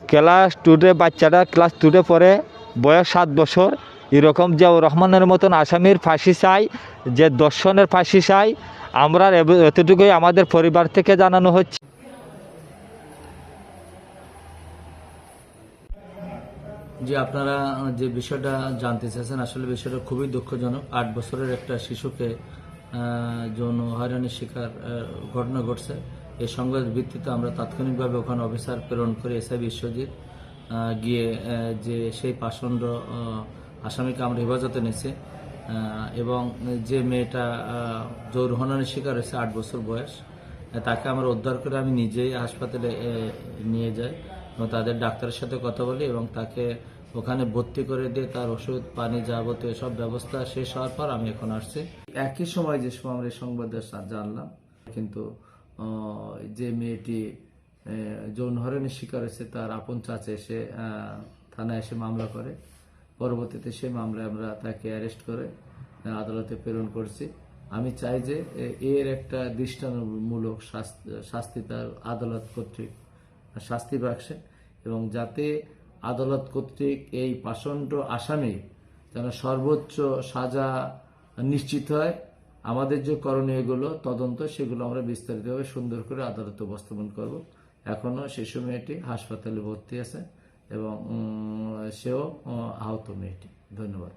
Class টুতে বাচ্চাটা class টুতে পড়ে, বয়স সাত বছর। এরকম যে রহমানের মতন আসামির ফাঁসি চাই, যে দর্শনের ফাঁসি চাই, আমরা এতটুকুই আমাদের পরিবার থেকে জানানো হচ্ছে। যে আপনারা যে বিষয়টা জানতে চাইছেন আসলে বিষয়টা খুবই দুঃখজনক। আট বছরের একটা শিশুকে যৌন হয়রানির শিকার ঘটনা ঘটছে। এই সংবাদের ভিত্তিতে আমরা তাৎক্ষণিকভাবে ওখানে অফিসার প্রেরণ করে এসআই বিশ্বজিৎ গিয়ে যে সেই পাষণ্ড আসামিকে আমরা হেফাজতে নিয়েছি এবং যে মেয়েটা যৌন হয়রানির শিকার হয়েছে, আট বছর বয়স তাকে আমরা উদ্ধার করে আমি নিজেই হাসপাতালে নিয়ে যাই এবং তাদের ডাক্তারের সাথে কথা বলি এবং তাকে ওখানে ভর্তি করে দিয়ে তার ওষুধ, পানি যাবতীয় সব ব্যবস্থা শেষ হওয়ার পর আমি এখন আসছি। একই সময় যে সময় আমরা এই সংবাদের সা- জানলাম, কিন্তু যে মেয়েটি যৌন হরণের শিকার হয়েছে, তার আপন চাচা এসে থানায় এসে মামলা করে। পরবর্তীতে সেই মামলায় আমরা তাকে অ্যারেস্ট করে আদালতে প্রেরণ করছি। আমি চাই যে এর একটা দৃষ্টান্তমূলক শাস্তি- তার আদালত কর্তৃক, শাস্তি পাচ্ছে এবং যাতে আদালত কর্তৃক এই পাষণ্ড আসামি যেন সর্বোচ্চ সাজা নিশ্চিত হয় আমাদের যে করণীয় করণীয়গুলো তদন্ত, সেগুলো আমরা বিস্তারিতভাবে সুন্দর করে আদালতে উপস্থাপন করব। এখনও শিশু মেয়েটি হাসপাতালে ভর্তি আছে এবং সেও আহত মেয়েটি। ধন্যবাদ।